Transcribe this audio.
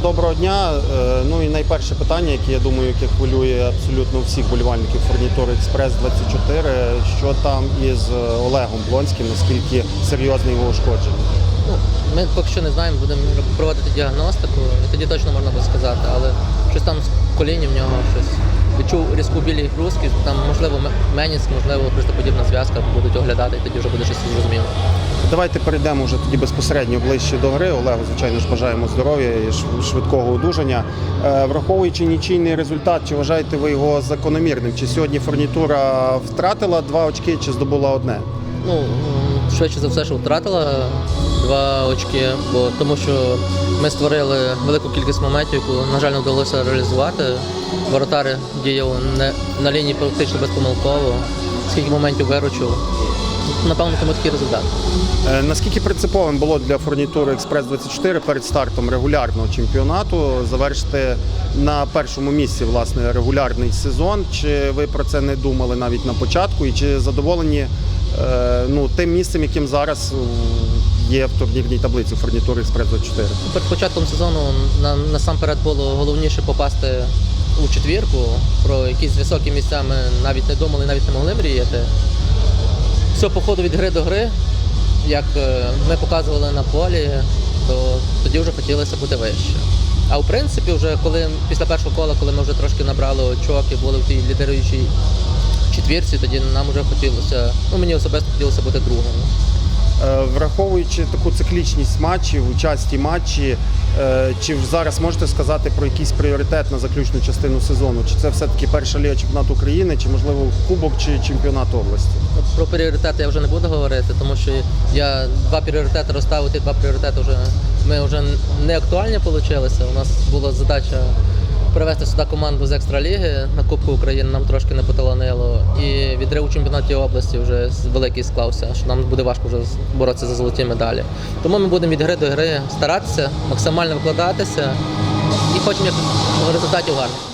доброго дня. Е, Ну і найперше питання, яке я думаю, яке хвилює абсолютно всіх болівальників фурнітури Експрес 24 Що там із е, Олегом Блонським, наскільки серйозне його ушкодження? Ну, ми поки що не знаємо, будемо проводити діагностику, і тоді точно можна буде сказати, але щось там з коліні в нього щось. Відчув різку білі хрустки, там можливо меніс, можливо, хрестоподібна зв'язка будуть оглядати, і тоді вже буде щось зрозуміло. Давайте перейдемо вже тоді безпосередньо ближче до гри. Олегу, звичайно ж, бажаємо здоров'я і швидкого одужання. Е, Враховуючи нічийний результат, чи вважаєте ви його закономірним? Чи сьогодні фурнітура втратила два очки, чи здобула одне? Ну, швидше за все, що втратила два очки, бо тому що ми створили велику кількість моментів, яку, на жаль, не вдалося реалізувати. Воротар діяв не, на лінії практично безпомилково, скільки моментів виручив. Напевно, тому такий результат. Е, Наскільки принциповим було для фурнітури Експрес 24 перед стартом регулярного чемпіонату завершити на першому місці власне регулярний сезон? Чи ви про це не думали навіть на початку? І чи задоволені е, ну, тим місцем, яким зараз є в турнірній таблиці фурнітури Експрес 24? Перед початком сезону насамперед було головніше попасти у четвірку. Про якісь високі місця ми навіть не думали, навіть не могли мріяти. Все по ходу від гри до гри, як е, ми показували на полі, то тоді вже хотілося бути вище. А в принципі, вже коли після першого кола, коли ми вже трошки набрали очок і були в тій лідируючій четвірці, тоді нам вже хотілося, ну мені особисто хотілося бути другим. Е, Враховуючи таку циклічність матчів, участі матчі, е, чи зараз можете сказати про якийсь пріоритет на заключну частину сезону? Чи це все-таки перша ліга чемпіонату України, чи можливо кубок чи чемпіонат області? Про пріоритети я вже не буду говорити, тому що я два пріоритети розставити, два пріоритети вже ми вже не актуальні вийшли. У нас була задача привести сюди команду з екстраліги на Кубку України. Нам трошки не поталанило. І відрив у чемпіонаті області вже великий склався, що нам буде важко вже боротися за золоті медалі. Тому ми будемо від гри до гри старатися, максимально вкладатися і хочемо результатів гарних.